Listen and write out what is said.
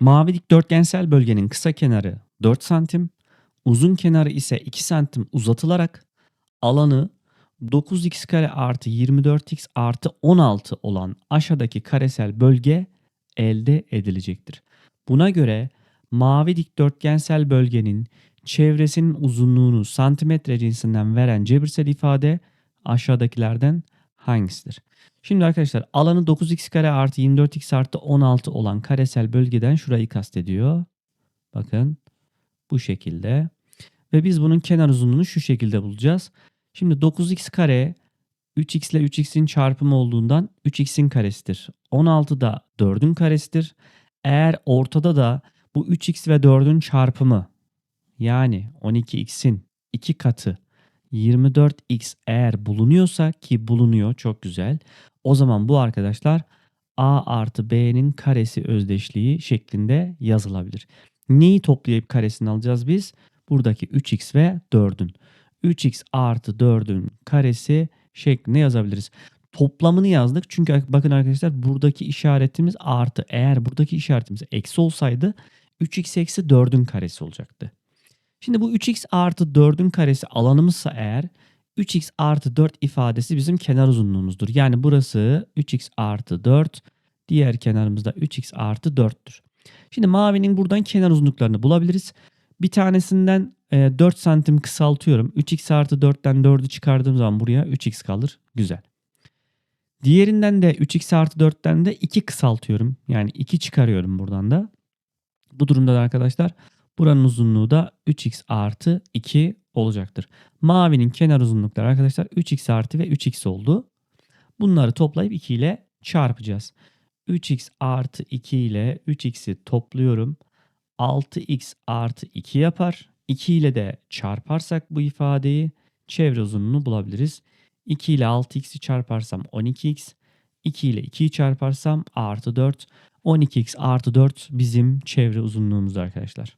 Mavi dikdörtgensel bölgenin kısa kenarı 4 santim, uzun kenarı ise 2 santim uzatılarak alanı 9x kare artı 24x artı 16 olan aşağıdaki karesel bölge elde edilecektir. Buna göre mavi dikdörtgensel bölgenin çevresinin uzunluğunu santimetre cinsinden veren cebirsel ifade aşağıdakilerden hangisidir? Şimdi arkadaşlar alanı 9x kare artı 24x artı 16 olan karesel bölgeden şurayı kastediyor. Bakın bu şekilde. Ve biz bunun kenar uzunluğunu şu şekilde bulacağız. Şimdi 9x kare 3x ile 3x'in çarpımı olduğundan 3x'in karesidir. 16 da 4'ün karesidir. Eğer ortada da bu 3x ve 4'ün çarpımı yani 12x'in 2 katı 24x eğer bulunuyorsa ki bulunuyor çok güzel. O zaman bu arkadaşlar a artı b'nin karesi özdeşliği şeklinde yazılabilir. Neyi toplayıp karesini alacağız biz? Buradaki 3x ve 4'ün. 3x artı 4'ün karesi şeklinde yazabiliriz. Toplamını yazdık çünkü bakın arkadaşlar buradaki işaretimiz artı. Eğer buradaki işaretimiz eksi olsaydı 3x eksi 4'ün karesi olacaktı. Şimdi bu 3x artı 4'ün karesi alanımızsa eğer 3x artı 4 ifadesi bizim kenar uzunluğumuzdur. Yani burası 3x artı 4 diğer kenarımızda 3x artı 4'tür. Şimdi mavinin buradan kenar uzunluklarını bulabiliriz. Bir tanesinden e, 4 santim kısaltıyorum. 3x artı 4'ten 4'ü çıkardığım zaman buraya 3x kalır. Güzel. Diğerinden de 3x artı 4'ten de 2 kısaltıyorum. Yani 2 çıkarıyorum buradan da. Bu durumda da arkadaşlar buranın uzunluğu da 3x artı 2 olacaktır. Mavinin kenar uzunlukları arkadaşlar 3x artı ve 3x oldu. Bunları toplayıp 2 ile çarpacağız. 3x artı 2 ile 3x'i topluyorum. 6x artı 2 yapar. 2 ile de çarparsak bu ifadeyi çevre uzunluğunu bulabiliriz. 2 ile 6x'i çarparsam 12x. 2 ile 2'yi çarparsam artı 4. 12x artı 4 bizim çevre uzunluğumuz arkadaşlar.